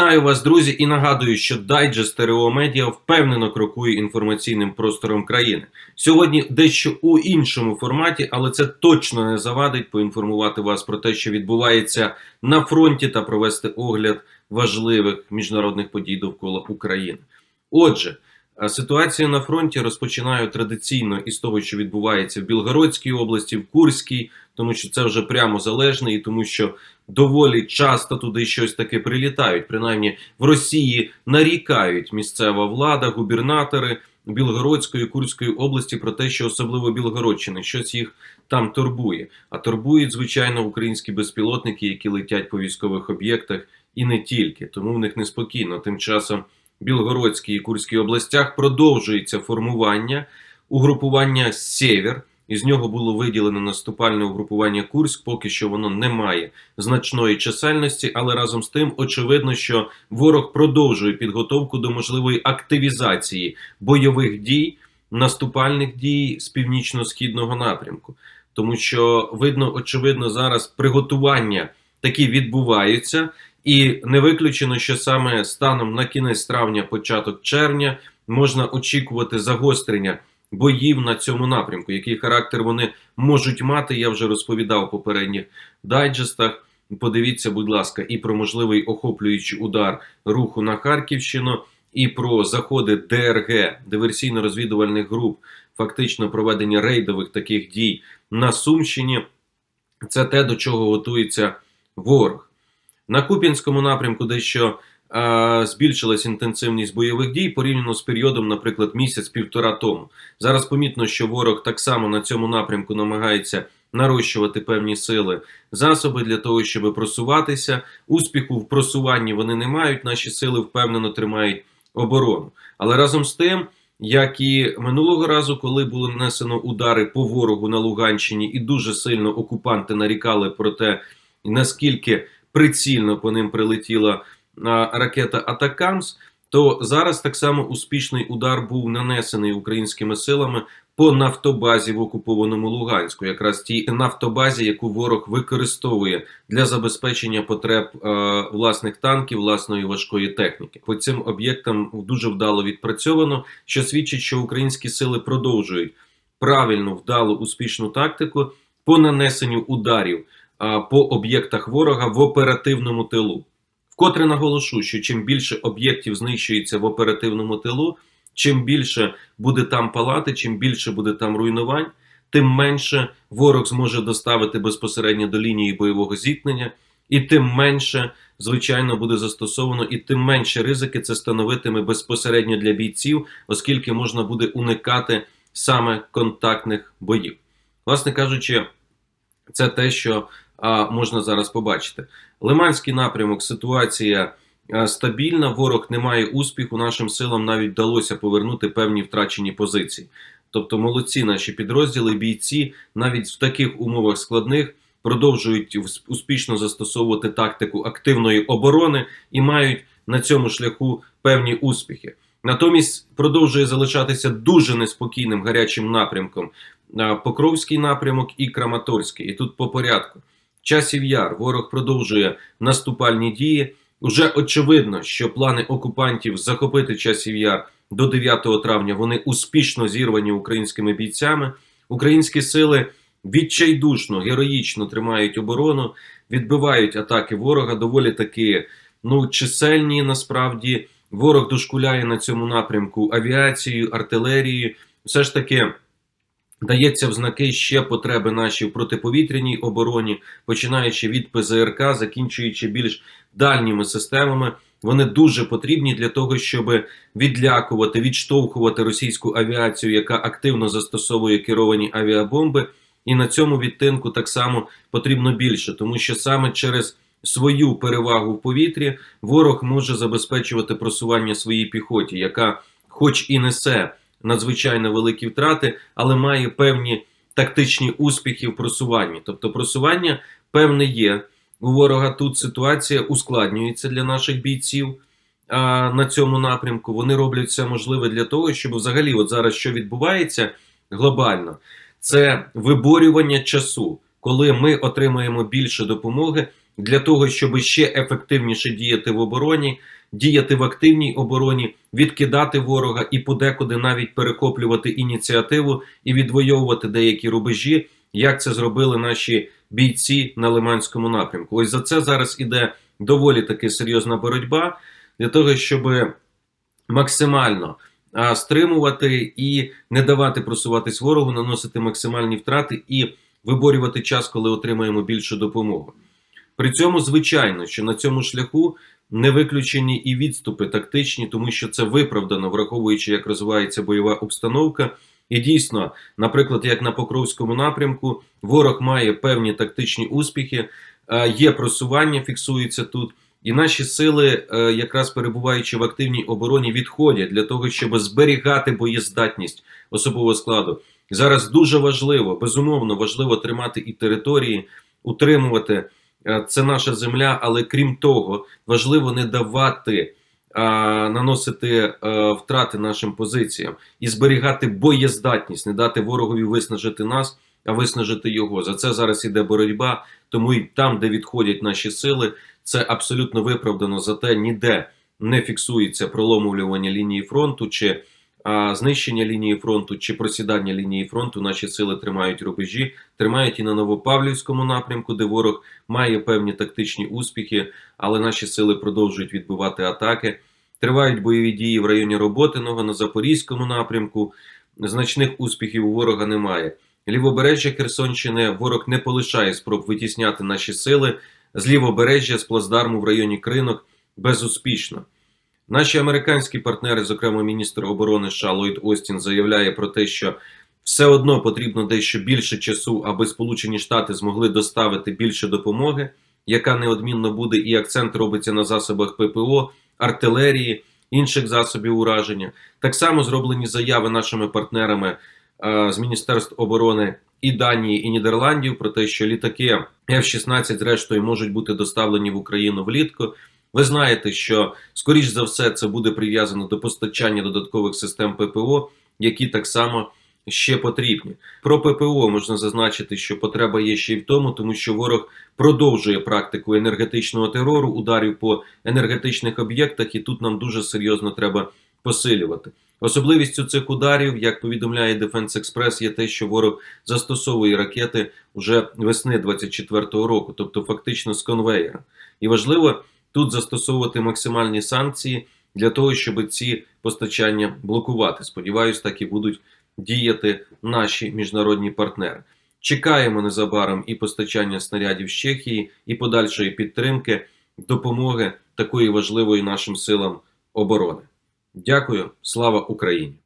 Вітаю вас, друзі, і нагадую, що дайджест РО Медіа впевнено крокує інформаційним простором країни. Сьогодні дещо у іншому форматі, але це точно не завадить поінформувати вас про те, що відбувається на фронті, та провести огляд важливих міжнародних подій довкола України. Отже, ситуація на фронті розпочинаю традиційно із того, що відбувається в Білгородській області, в Курській, тому що це вже прямо залежне, і тому що доволі часто туди щось таке прилітають. Принаймні в Росії нарікають місцева влада, губернатори Білгородської Курської області про те, що особливо Білгородщини щось їх там турбує. А турбують, звичайно, українські безпілотники, які летять по військових об'єктах, і не тільки, тому в них неспокійно. Тим часом. Білгородській і Курській областях продовжується формування угрупування Сєвєр. Із нього було виділено наступальне угрупування Курськ. Поки що воно не має значної чисельності, але разом з тим очевидно, що ворог продовжує підготовку до можливої активізації бойових дій, наступальних дій з північно-східного напрямку, тому що видно, очевидно, зараз приготування такі відбуваються. І не виключено, що саме станом на кінець травня, початок червня, можна очікувати загострення боїв на цьому напрямку. Який характер вони можуть мати, я вже розповідав у попередніх дайджестах. Подивіться, будь ласка, і про можливий охоплюючий удар руху на Харківщину, і про заходи ДРГ диверсійно-розвідувальних груп, фактично проведення рейдових таких дій на Сумщині. Це те, до чого готується ворог. На Куп'янському напрямку дещо збільшилась інтенсивність бойових дій порівняно з періодом, наприклад, місяць-півтора тому. Зараз помітно, що ворог так само на цьому напрямку намагається нарощувати певні сили, засоби для того, щоб просуватися. Успіху в просуванні вони не мають. Наші сили впевнено тримають оборону. Але разом з тим. Як і минулого разу, коли було нанесено удари по ворогу на Луганщині, і дуже сильно окупанти нарікали про те, наскільки прицільно по ним прилетіла ракета Атакамс, то зараз так само успішний удар був нанесений українськими силами по нафтобазі в окупованому Луганську, якраз тій нафтобазі, яку ворог використовує для забезпечення потреб е, власних танків, власної важкої техніки. По цим об'єктам дуже вдало відпрацьовано, що свідчить, що українські сили продовжують правильну, вдалу, успішну тактику по нанесенню ударів по об'єктах ворога в оперативному тилу. Вкотре наголошу, що чим більше об'єктів знищується в оперативному тилу, чим більше буде там палати, чим більше буде там руйнувань, тим менше ворог зможе доставити безпосередньо до лінії бойового зіткнення, і тим менше, звичайно, буде застосовано, і тим менше ризики це становитиме безпосередньо для бійців, оскільки можна буде уникати саме контактних боїв. Власне кажучи, це те, що а, можна зараз побачити. Лиманський напрямок, ситуація стабільна. Ворог не має успіху. Нашим силам навіть вдалося повернути певні втрачені позиції. Тобто, молодці наші підрозділи, бійці навіть в таких умовах складних продовжують успішно застосовувати тактику активної оборони і мають на цьому шляху певні успіхи. Натомість продовжує залишатися дуже неспокійним гарячим напрямком Покровський напрямок і Краматорський. І тут по порядку. Часів яр ворог продовжує наступальні дії. Уже очевидно, що плани окупантів захопити часів яр до 9 травня вони успішно зірвані українськими бійцями. Українські сили відчайдушно, героїчно тримають оборону, відбивають атаки ворога. Доволі таки ну чисельні. Насправді ворог дошкуляє на цьому напрямку авіацією, артилерією. Все ж таки. Дається в знаки ще потреби наші в протиповітряній обороні, починаючи від ПЗРК, закінчуючи більш дальніми системами. Вони дуже потрібні для того, щоб відлякувати, відштовхувати російську авіацію, яка активно застосовує керовані авіабомби. І на цьому відтинку так само потрібно більше, тому що саме через свою перевагу в повітрі ворог може забезпечувати просування своїй піхоті, яка, хоч і несе надзвичайно великі втрати, але має певні тактичні успіхи в просуванні. Тобто, просування певне є. У ворога тут ситуація ускладнюється для наших бійців а, на цьому напрямку. Вони роблять все можливе для того, щоб взагалі, от зараз що відбувається глобально, це виборювання часу, коли ми отримаємо більше допомоги для того, щоб ще ефективніше діяти в обороні, діяти в активній обороні, відкидати ворога і подекуди навіть перехоплювати ініціативу і відвоювати деякі рубежі, як це зробили наші бійці на Лиманському напрямку. Ось за це зараз іде доволі таки серйозна боротьба для того, щоб максимально стримувати і не давати просуватись ворогу, наносити максимальні втрати і виборювати час, коли отримаємо більшу допомогу. При цьому, звичайно, що на цьому шляху не виключені і відступи тактичні, тому що це виправдано, враховуючи, як розвивається бойова обстановка. І дійсно, наприклад, як на Покровському напрямку, ворог має певні тактичні успіхи, е, є просування, фіксується тут. І наші сили, е, якраз перебуваючи в активній обороні, відходять для того, щоб зберігати боєздатність особового складу. Зараз дуже важливо, безумовно, важливо тримати і території, утримувати. Е, Це наша земля, але крім того, важливо не давати а, наносити а, втрати нашим позиціям і зберігати боєздатність, не дати ворогові виснажити нас, а виснажити його. За це зараз іде боротьба. Тому і там, де відходять наші сили, це абсолютно виправдано. Зате ніде не фіксується проломлювання лінії фронту чи а, знищення лінії фронту чи просідання лінії фронту. Наші сили тримають рубежі, тримають і на Новопавлівському напрямку, де ворог має певні тактичні успіхи, але наші сили продовжують відбивати атаки. Тривають бойові дії в районі Роботиного на Запорізькому напрямку. Значних успіхів у ворога немає. Лівобережжя Херсонщини ворог не полишає спроб витісняти наші сили з лівобережжя з плацдарму в районі Кринок безуспішно. Наші американські партнери, зокрема міністр оборони США Ллойд Остін, заявляє про те, що все одно потрібно дещо більше часу, аби Сполучені Штати змогли доставити більше допомоги, яка неодмінно буде, і акцент робиться на засобах ППО, артилерії, інших засобів ураження. Так само зроблені заяви нашими партнерами е, з Міністерств оборони і Данії, і Нідерландів про те, що літаки F-16 зрештою можуть бути доставлені в Україну влітку. Ви знаєте, що скоріш за все це буде прив'язано до постачання додаткових систем ППО, які так само ще потрібні. Про ППО можна зазначити, що потреба є ще й в тому, тому що ворог продовжує практику енергетичного терору, ударів по енергетичних об'єктах, і тут нам дуже серйозно треба посилювати. Особливістю цих ударів, як повідомляє Defense Express, є те, що ворог застосовує ракети вже весни 24-го року, тобто фактично з конвеєра. І важливо тут застосовувати максимальні санкції для того, щоб ці постачання блокувати. Сподіваюсь, так і будуть діяти наші міжнародні партнери. Чекаємо незабаром і постачання снарядів з Чехії, і подальшої підтримки, допомоги такої важливої нашим силам оборони. Дякую, слава Україні!